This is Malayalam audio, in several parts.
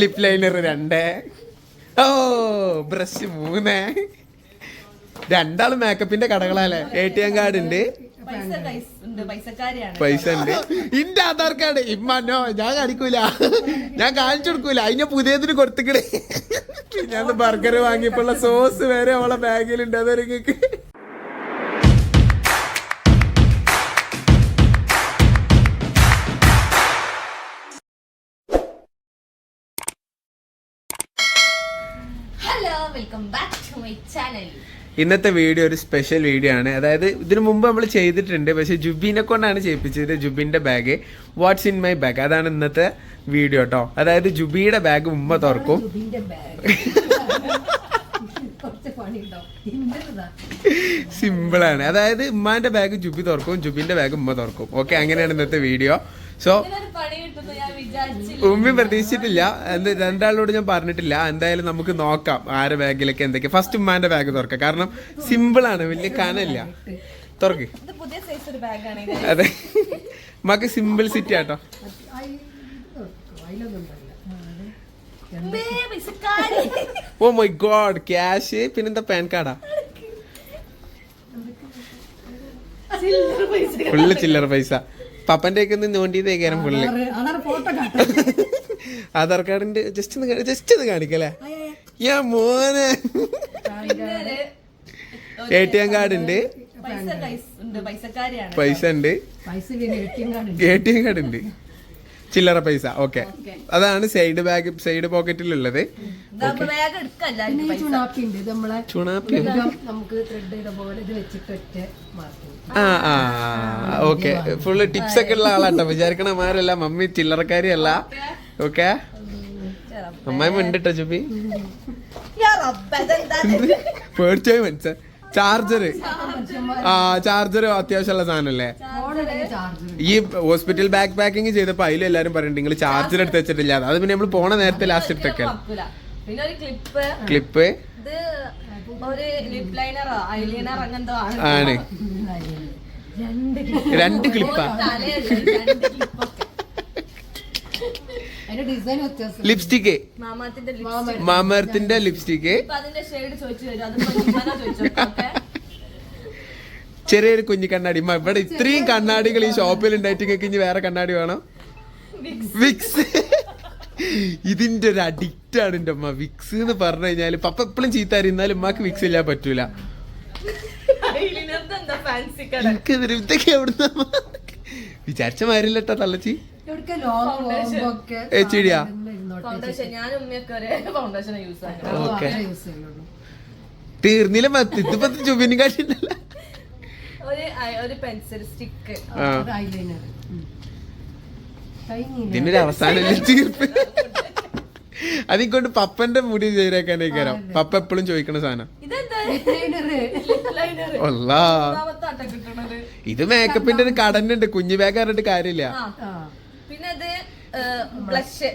ലിപ് ലൈനർ രണ്ട്. ഓ ബ്രഷ് മൂന്ന്. രണ്ടാളും മേക്കപ്പിന്റെ കടകളല്ലേ? എ ടി എം കാർഡ് ഉണ്ട്. പൈസ ഉണ്ട് പൈസക്കാരിയാണ്. പൈസ ഉണ്ട്. ഇന്റെ ആധാർ കാർഡ് ഇമ്മനോ ഞാൻ കാണിക്കൂല. ഞാൻ കാണിച്ചു കൊടുക്കൂല. അതിന് പുതിയതിന് കൊടുത്തിക്കണേ. ഞാൻ ബർഗർ വാങ്ങിയപ്പോ സോസ് വരെ അവളെ ബാഗിലുണ്ട് അതൊരു welcome back to my channel ഇന്നത്തെ വീഡിയോ ഒരു സ്പെഷ്യൽ വീഡിയോ ആണ്. അതായത് ഇതിനു മുമ്പ് നമ്മൾ ചെയ്തിട്ടുണ്ട്. പക്ഷെ ജുബിനെ കൊണ്ടാണ് ചെയ്യിപ്പിച്ചത് ജുബിന്റെ bag what's in my bag അതാണ് ഇന്നത്തെ വീഡിയോ കേട്ടോ അതായത് ജുബിയുടെ ബാഗ് ഉമ്മ തുറക്കും. സിമ്പിളാണ് അതായത് ഉമ്മാന്റെ ബാഗ് ജുബി തുറക്കും ജുബിന്റെ ബാഗ് ഉമ്മ തുറക്കും. ഓക്കെ അങ്ങനെയാണ് ഇന്നത്തെ വീഡിയോ സോ ഉമ്മി പ്രതീക്ഷിച്ചിട്ടില്ല. എന്ത് രണ്ടാളോട് ഞാൻ പറഞ്ഞിട്ടില്ല. എന്തായാലും നമുക്ക് നോക്കാം ആരെ ബാഗിലൊക്കെ എന്തൊക്കെ. ഫസ്റ്റ് ഉമ്മാന്റെ ബാഗ് തുറക്കാം. കാരണം സിമ്പിൾ ആണ്. വലിയ കനല്ല തുറക്ക്. അതെ. ഉമ്മക്ക് simple city auto. Oh my god cash പിന്നെന്താ പാൻ കാർഡാ? ഫുള്ള് ചില്ലറ പൈസ. പപ്പന്റെ ഒക്കെ നോണ്ടിയതേക്കാരം പുള്ളി. ആധാർ കാർഡിന്റെ ജസ്റ്റ് ഒന്ന് ജസ്റ്റ് ഒന്ന് കാണിക്കല്ലേ? യാ മോനെ. എ ടി എം കാർഡ് ഉണ്ട്. പൈസ ഉണ്ട് എ ടി എം കാർഡ് ഉണ്ട്. ചില്ലറ പൈസ ഓക്കെ അതാണ് സൈഡ് ബാഗ് സൈഡ് പോക്കറ്റിലുള്ളത് ചുണാപ്പി ഉണ്ട് നമ്മളെ ചുണാപ്പി? ഇതും നമുക്ക് ത്രെഡ് ചെയ്ത പോലെ വെച്ചിട്ട് ഒറ്റ മാർക്കും. ആ ആ ഓക്കെ ഫുള്ള് ടിപ്സ് ഒക്കെ ഉള്ള ആളാട്ടോ. വിചാരിക്കണ മാരല്ല മമ്മി ചില്ലറക്കാരിയല്ല. ഓക്കെ അമ്മായി മിണ്ടിട്ടോ ചുബി പേടിച്ചോയി മനസ്സ ചാർജർ ആ ചാർജർ അത്യാവശ്യമുള്ള സാധനല്ലേ ഈ ഹോസ്പിറ്റൽ ബാക്ക് പാക്കിങ് ചെയ്തപ്പോ അതിൽ എല്ലാരും പറയുന്നുണ്ട് നിങ്ങൾ ചാർജർ എടുത്ത് വെച്ചിട്ടില്ല അത് പിന്നെ നമ്മൾ പോണ നേരത്തെ ലാസ്റ്റ് എടുത്തൊക്കെ പിന്നെ ഒരു ക്ലിപ്പ് ക്ലിപ്പ് ഇത് ഒരു ലിപ് ലൈനറോ ഐലൈനർ അങ്ങനത്തോ ആണ് രണ്ട് രണ്ട് ക്ലിപ്പാ ലിപ്സ്റ്റിക്ക് മാമാത്തിന്റെ ലിപ്സ്റ്റിക്ക് ഇപ്പൊ അതിന്റെ ഷെയ്ഡ് ചോദിച്ചു വരും അത് ചോദിച്ചു ഓക്കെ ചെറിയൊരു കുഞ്ഞു കണ്ണാടി. ഉമ്മ, ഇവിടെ ഇത്രയും കണ്ണാടികൾ ഈ ഷോപ്പിൽ ഉണ്ടായിട്ട് ഇനി വേറെ കണ്ണാടി വേണം? വിക്സ്. ഇതിന്റെ ഒരു അഡിക്റ്റ് ആണ് എന്റെ അമ്മ വിക്സ് എന്ന് പറഞ്ഞു കഴിഞ്ഞാൽ പപ്പ എപ്പോഴും ചീത്താരി എന്നാലും ഉമ്മാക്ക് വിക്സ് ഇല്ലാൻ പറ്റൂല. ഐലൈനർ എന്താ ഫാൻസി കട? എനിക്ക് ഇതിന് ഇതൊക്കെ എവിടുന്ന വിചാരിച്ച മാരില്ലട്ടോ തള്ളച്ചി. ഓക്കെ തീർന്നില്ല ഇതിപ്പോ ചുബിനും കാട്ടിണ്ടല്ല. ഒരു ഒരു പെൻസിൽ സ്റ്റിക്ക്. ഐലൈനർ കഴിഞ്ഞില്ല ഇതിനൊരു അവസാനം തീർപ്പ്. അതിക്കൊണ്ട് പപ്പന്റെ മുടി ചെയ്തേക്കാനേക്കാരം പപ്പ എപ്പോഴും ചോദിക്കണ സാധനം. ഇത് മേക്കപ്പിന്റെ ഒരു കടന്നുണ്ട് കുഞ്ഞു ബാഗ് പറഞ്ഞിട്ട് കാര്യമില്ല. ആ. ആ പിന്നെ ഇത്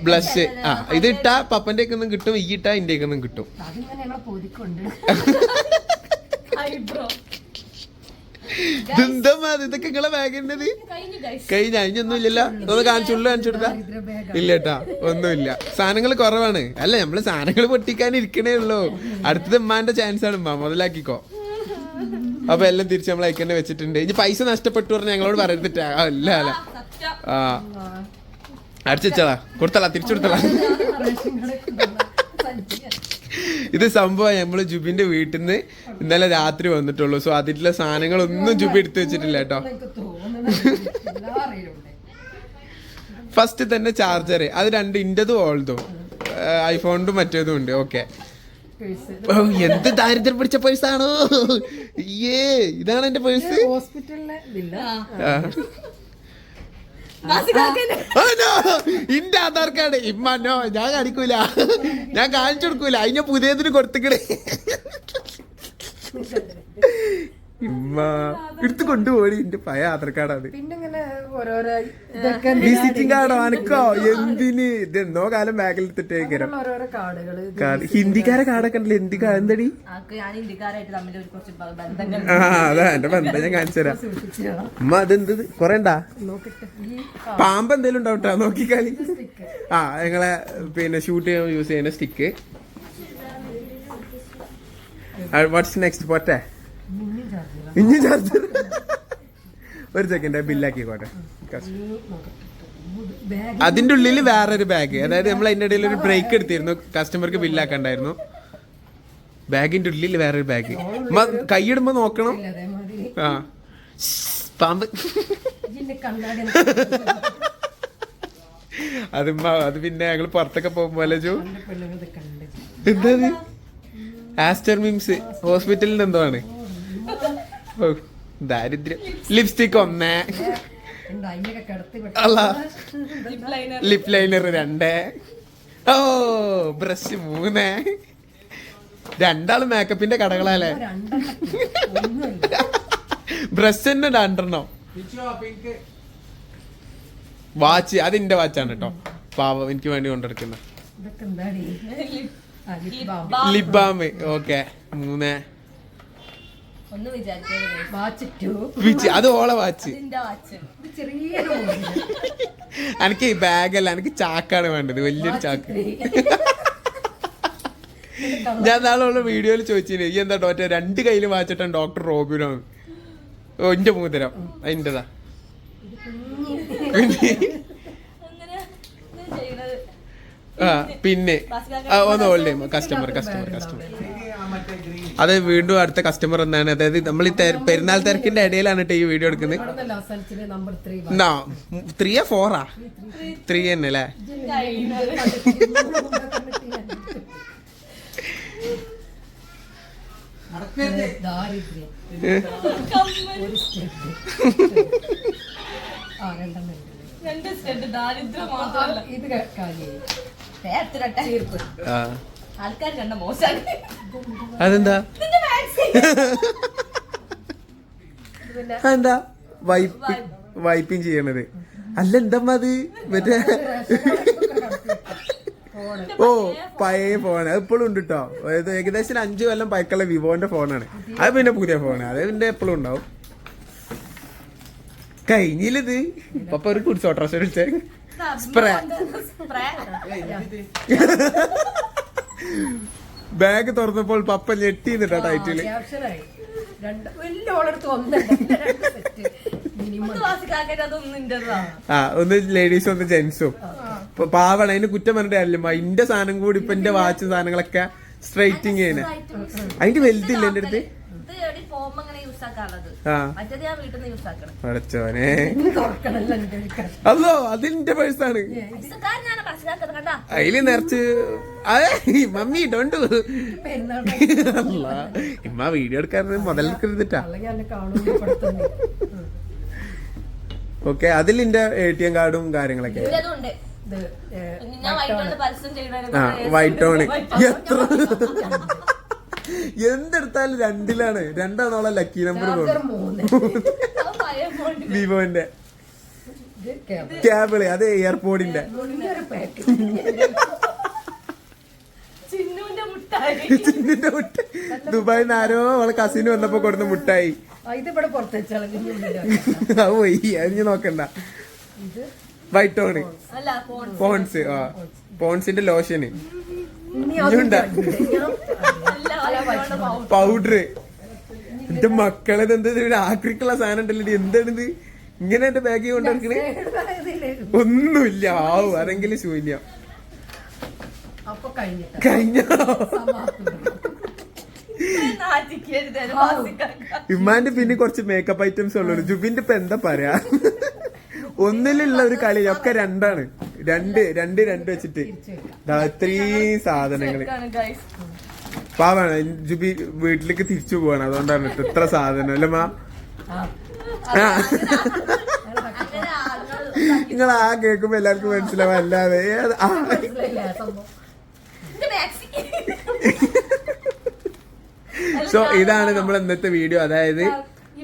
ബ്ലഷ് ആ ഇത് ഇട്ടാ പപ്പന്റെ ഒക്കെ കിട്ടും. ഈ ഇട്ടാ ഇന്റെ ഒക്കെ കിട്ടും ഐബ്രോ ഇതെന്താ മാത് ഇതൊക്കെ നിങ്ങളെ ബാഗിന്റെത് കഴിഞ്ഞു അതിനൊന്നും ഇല്ലല്ലോ ഒന്ന് കാണിച്ചുള്ളൂ കാണിച്ചു കൊടുത്താ ദാരിദ്ര്യ ബാഗ് ഇല്ല കേട്ടാ ഒന്നുമില്ല സാധനങ്ങൾ കുറവാണ് അല്ല നമ്മൾ സാധനങ്ങൾ പൊട്ടിക്കാൻ ഇരിക്കണേ ഉള്ളൂ അടുത്തത് ഉമ്മാന്റെ ചാൻസ് ആണ് ഉമ്മ മുതലാക്കിക്കോ അപ്പൊ എല്ലാം തിരിച്ച് നമ്മൾ അയക്കന്നെ വെച്ചിട്ടുണ്ട് ഇനി പൈസ നഷ്ടപ്പെട്ടു പറഞ്ഞ ഞങ്ങളോട് പറയത്തിട്ടാ അല്ല അല്ല ആ അടിച്ചാ കൊടുത്തളാ തിരിച്ചു കൊടുത്തളാ ഇത് സംഭവം നമ്മൾ ജുബിന്റെ വീട്ടിൽ നിന്ന് ഇന്നലെ രാത്രി വന്നിട്ടുള്ളൂ. സോ അതിലുള്ള സാധനങ്ങളൊന്നും ജുബി എടുത്തു വെച്ചിട്ടില്ല കേട്ടോ. ഫസ്റ്റ് തന്നെ ചാർജർ അത് രണ്ട് ഇന്റെതും ഓൾതും. ഐഫോണിന്റെ മറ്റേതും ഉണ്ട്. ഓക്കെ എന്ത് ദാരിദ്ര്യം പിടിച്ച പേഴ്സ് ആണോ? ഏ ഇതാണ് എന്റെ പേഴ്സ് ഹോസ്പിറ്റലിലെ ഇന്റെ ആധാർ കാർഡ്. ഇമ്മന്നോ ഞാൻ കാണിക്കൂല. ഞാൻ കാണിച്ചു കൊടുക്കൂല അതിനെ പുതിയതിന് കൊടുത്തിക്കണേ. ഇമ്മ എടുത്ത് കൊണ്ടുപോയി. എന്റെ പഴയ ആധാർ കാർഡാണ്. വിസിറ്റിംഗ് കാർഡോ അനക്കോ എന്തിന്? ഇത് എന്തോ കാലം ബാഗിൽ എടുത്തിട്ടേക്കരം കാർഡ്. ഹിന്ദിക്കാരെ കാർഡൊക്കെ ഉണ്ടല്ലോ എന്തി കാ- എന്തടി? ആക്ക് ഞാൻ ഇന്ത്യക്കാരായിട്ട് തമ്മിൽ ഒരു കുറച്ച് ബന്ധങ്ങൾ ആ അതാ എന്റെ ബന്ധം ഞാൻ കാണിച്ചു തരാം. അമ്മ അതെന്ത് കൊറേ ഉണ്ടാ? പാമ്പ് എന്തേലും ഉണ്ടാവട്ടാ നോക്കിക്കാലി. ആ ഞങ്ങളെ പിന്നെ ഷൂട്ട് ചെയ്യാൻ യൂസ് ചെയ്യുന്ന സ്റ്റിക്ക് വാട്ട്സ് നെക്സ്റ്റ് പോട്ടെ. ഇനി ചാർജർ ഒരു സെക്കൻഡ് ബില്ലാക്കിക്കോട്ടെ അതിന്റെ ഉള്ളിൽ വേറൊരു ബാഗ് അതായത് നമ്മൾ അതിന്റെ ഇടയിൽ ഒരു ബ്രേക്ക് എടുത്തിരുന്നു. കസ്റ്റമർക്ക് ബില്ലാക്കണ്ടായിരുന്നു ബാഗിന്റെ ഉള്ളിൽ വേറൊരു ബാഗ് കൈയിടുമ്പോ നോക്കണം. ആ. പാമ്പ്. അത് അത് പിന്നെ ഞങ്ങൾ പുറത്തൊക്കെ പോകുമ്പോലെ ജോ? എന്താ ആസ്റ്റർ മിംസ് ഹോസ്പിറ്റലിൽ എന്തോ ആണ്. ദാരിദ്ര്യം. ലിപ്സ്റ്റിക് ഒന്നേ. ലിപ് ലൈനർ രണ്ട്. ഓ ബ്രഷ് മൂന്ന്. രണ്ടാൾ മേക്കപ്പിന്റെ കടകളല്ലേ? ബ്രഷ് തന്നെ രണ്ടെണ്ണം? വാച്ച് അതിന്റെ വാച്ചാണ് കേട്ടോ പാവം എനിക്ക് വേണ്ടി കൊണ്ടെടുക്കുന്ന ലിബാമ് ഓക്കെ മൂന്ന്. ഒന്ന് അത് ഓളെ വാച്ച്. ചെറിയൊരു. എനിക്ക് ഈ ബാഗല്ല എനിക്ക് ചാക്കാണ് വേണ്ടത്. വലിയൊരു ചാക്ക്. ഞാൻ നാളെ വീഡിയോയിൽ ചോദിച്ചിന് ഈ എന്താ മറ്റേ രണ്ട് കയ്യിൽ വാച്ചിട്ടാണ് ഡോക്ടർ റോബിനാണ് ഓ എന്റെ മൂതരം. അതിന്റെതാ പിന്നെ അങ്ങനെ ഇത് ചെയ്യണത്. ആ പിന്നെ. ആ, ഒന്ന് ഓൾഡ് കസ്റ്റമർ കസ്റ്റമർ കസ്റ്റമർ അത് വീണ്ടും അടുത്ത കസ്റ്റമർ എന്നാണ് അതായത് നമ്മൾ ഈ പെരുന്നാൾ തിരക്കിന്റെ ഇടയിലാണ് കേട്ടോ ഈ വീഡിയോ എടുക്കുന്നത്. ത്രീയാ ഫോറാ ത്രീ തന്നെ അല്ലേ. രണ്ട് ദാരിദ്ര്യം മാത്രമല്ല. ഇത് ആൾക്കാർ കണ്ട മോശമാണ് അതെന്താ? അതെന്താ? വൈപ്പ് വൈപ്പിങ് ചെയ്യണത്. അല്ല എന്താ അത്? മറ്റേ ഓ പഴയ ഫോൺ അത് ഇപ്പോഴും ഉണ്ട് കേട്ടോ അതായത് ഏകദേശം അഞ്ചു കൊല്ലം പഴക്കമുള്ള വിവോന്റെ ഫോണാണ് അത് പിന്നെ പുതിയ ഫോണാണ് അത് പിന്നെ എപ്പോഴും ഉണ്ടാവും. കഴിഞ്ഞില്ലത്. പപ്പ ഒരു കുടിച്ചോ വിളിച്ചേ സ്പ്രേ സ്പ്രേ ബാഗ് തുറന്നപ്പോൾ പപ്പ ടൈറ്റിൽ പത്ത് മാസക്കാക്കായിട്ട് അതൊന്നും ആ ഒന്ന് ലേഡീസും ഒന്ന് ജെന്റ്സും ഇപ്പൊ പാവണ അതിന് കുറ്റം പറഞ്ഞിട്ട് കാര്യമില്ല. ഇന്റെ സാധനം കൂടി ഇപ്പൊ എന്റെ വാച്ച് സാധനങ്ങളൊക്കെ സ്ട്രൈറ്റിങ് ചെയ്യണേ. അതിന്റെ വലുതില്ല എന്റെ അടുത്ത്. അതോ അതിന്റെ പേഴ്സാണ് അതിൽ നിറച്ച് അതെ മമ്മി ഡോണ്ട് ഇമ്മ വീഡിയോ എടുക്കാൻ മുതലെടുക്കരുതിട്ടാ ഓക്കെ അതിൽ എന്റെ എ ടി എം കാർഡും കാര്യങ്ങളൊക്കെ. ആ വൈറ്റ് ഓണി എത്ര? എന്തെടുത്താലും രണ്ടിലാണ്. രണ്ടാണോളെ ലക്കി നമ്പർ വിവോന്റെ. ക്യാബിൾ അത് എയർപോർട്ടിന്റെ ചിന്നിന്റെ മുട്ട. ദുബായിൽ നിന്ന് ആരോ അവളെ കസിന് വന്നപ്പോ കൊടുത്ത മുട്ടായി. അത് നോക്കണ്ട. വൈറ്റോണ് പോൺസ് ആ. പോൺസിന്റെ ലോഷന് ഇനി ഇനിയുണ്ടാ? പൗഡർ എന്റെ മക്കളെ എന്ത് ഒരു ആക്രിക്കുള്ള സാധനം ഉണ്ടല്ലോ എന്താണിത്? ഇങ്ങനെ എന്റെ ബാഗ് കൊണ്ടിരിക്കണേ ഒന്നുമില്ല. ആവു അതെങ്കിലും ശൂന്യ. കഴിഞ്ഞ? ഇമ്മാന്റെ പിന്നെ കുറച്ച് മേക്കപ്പ് ഐറ്റംസ് ഉള്ളു ജുബിന്റെ ഇപ്പൊ എന്താ പറയാ? ഒന്നിലുള്ള ഒരു കളി ഒക്കെ രണ്ടാണ്. രണ്ട് രണ്ട് രണ്ട് വെച്ചിട്ട്. ഇത്രയും സാധനങ്ങൾ. പാവാണ് ജുബി വീട്ടിലേക്ക് തിരിച്ചു പോവാണ്. അതുകൊണ്ടാണ് ട്ടോ ഇത്ര സാധനം. അല്ലേ മാ. നിങ്ങൾ ആ. കേൾക്കുമ്പോ എല്ലാവർക്കും മനസ്സിലാവും. അല്ലാതെ സോ ഇതാണ് നമ്മൾ ഇന്നത്തെ വീഡിയോ. അതായത്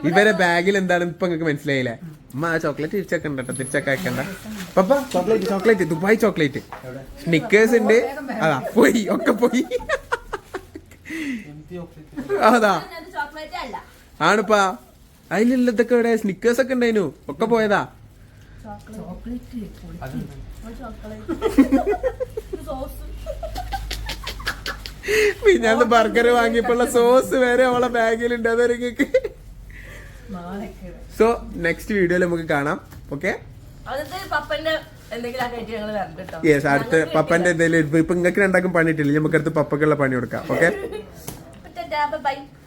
ഇവരെ ബാഗിൽ എന്താണെന്ന് ഇപ്പൊ നിങ്ങൾക്ക് മനസ്സിലായില്ലേ? അമ്മ ആ ചോക്ലേറ്റ് തിരിച്ചേക്കണ്ട കേട്ടോ തിരിച്ചൊക്കെ വെക്കണ്ട പപ്പ chocolate chocolate Dubai chocolate. Snickers ഉണ്ട്. അതാ പോയി ഒക്കെ പോയി. അതാ. ആണിപ്പാ. അതിലുള്ളതൊക്കെ ഇവിടെ സ്നിക്കേഴ്സ് ഒക്കെ ഉണ്ടായിരുന്നു ഒക്കെ പോയതാ. Chocolate sauce. പിന്നെ ബർഗർ വാങ്ങിയപ്പോഴുള്ള സോസ് വരെ അവളെ ബാഗിലുണ്ട് അതൊരുങ്ങൾക്ക് സോ നെക്സ്റ്റ് വീഡിയോയിൽ നമുക്ക് കാണാം. ഓക്കെ യെസ് അടുത്ത് പപ്പന്റെ എന്തെങ്കിലും ഇപ്പൊ നിങ്ങൾക്ക് രണ്ടാക്കും പണിയിട്ടില്ല. നമുക്ക് അടുത്ത് പപ്പക്കുള്ള പണി കൊടുക്കാം. Okay Bye-bye.